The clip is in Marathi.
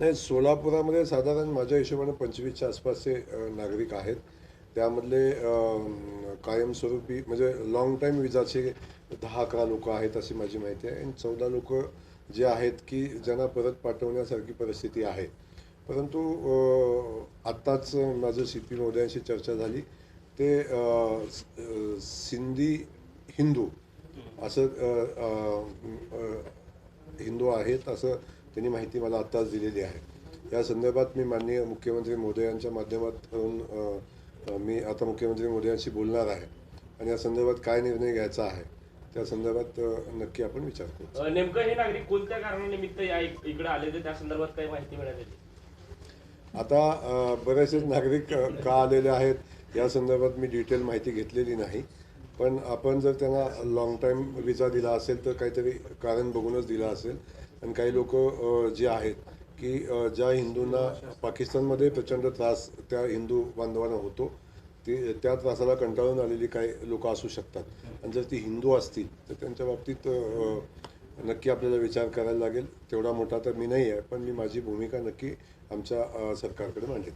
नाही सोलापुरामध्ये साधारण माझ्या हिशोबाने पंचवीसच्या आसपासचे नागरिक आहेत. त्यामधले कायमस्वरूपी म्हणजे लॉंग टाईम विजाचे दहा अकरा लोक आहेत अशी माझी माहिती आहे. आणि चौदा लोक जे आहेत की ज्यांना परत पाठवण्यासारखी परिस्थिती आहे. परंतु आत्ताच माझं सी पी महोदयांशी चर्चा झाली. ते सिंधी हिंदू असं हिंदू आहेत असं त्यांनी माहिती मला आत्ताच दिलेली आहे. या संदर्भात मी माननीय मुख्यमंत्री मोदयांच्या माध्यमातून मी आता मुख्यमंत्री मोदयांशी बोलणार आहे आणि या संदर्भात काय निर्णय घ्यायचा आहे त्या संदर्भात नक्की आपण विचार करू. नेमकं हे नागरिक कोणत्या कारणानिमित्त या इक- इकडे आले त्या संदर्भात काही माहिती मिळाली आता बरेचसे नागरिक का आलेले आहेत या संदर्भात मी डिटेल माहिती घेतलेली नाही. पण आपण जर त्यांना लॉंग टाईम विजा दिला असेल तर काहीतरी कारण बघूनच दिला असेल. आणि काही लोक जे आहेत की ज्या हिंदूंना पाकिस्तानमध्ये प्रचंड त्रास त्या हिंदू बांधवांना होतो ते त्या त्रासाला कंटाळून आलेली काही लोक असू शकतात. आणि जर ती हिंदू असतील तर त्यांच्या बाबतीत नक्की आपल्याला विचार करायला लागेल. तेवढा मोठा तर मी नाही आहे पण मी माझी भूमिका नक्की आमच्या सरकारकडे मांडेन.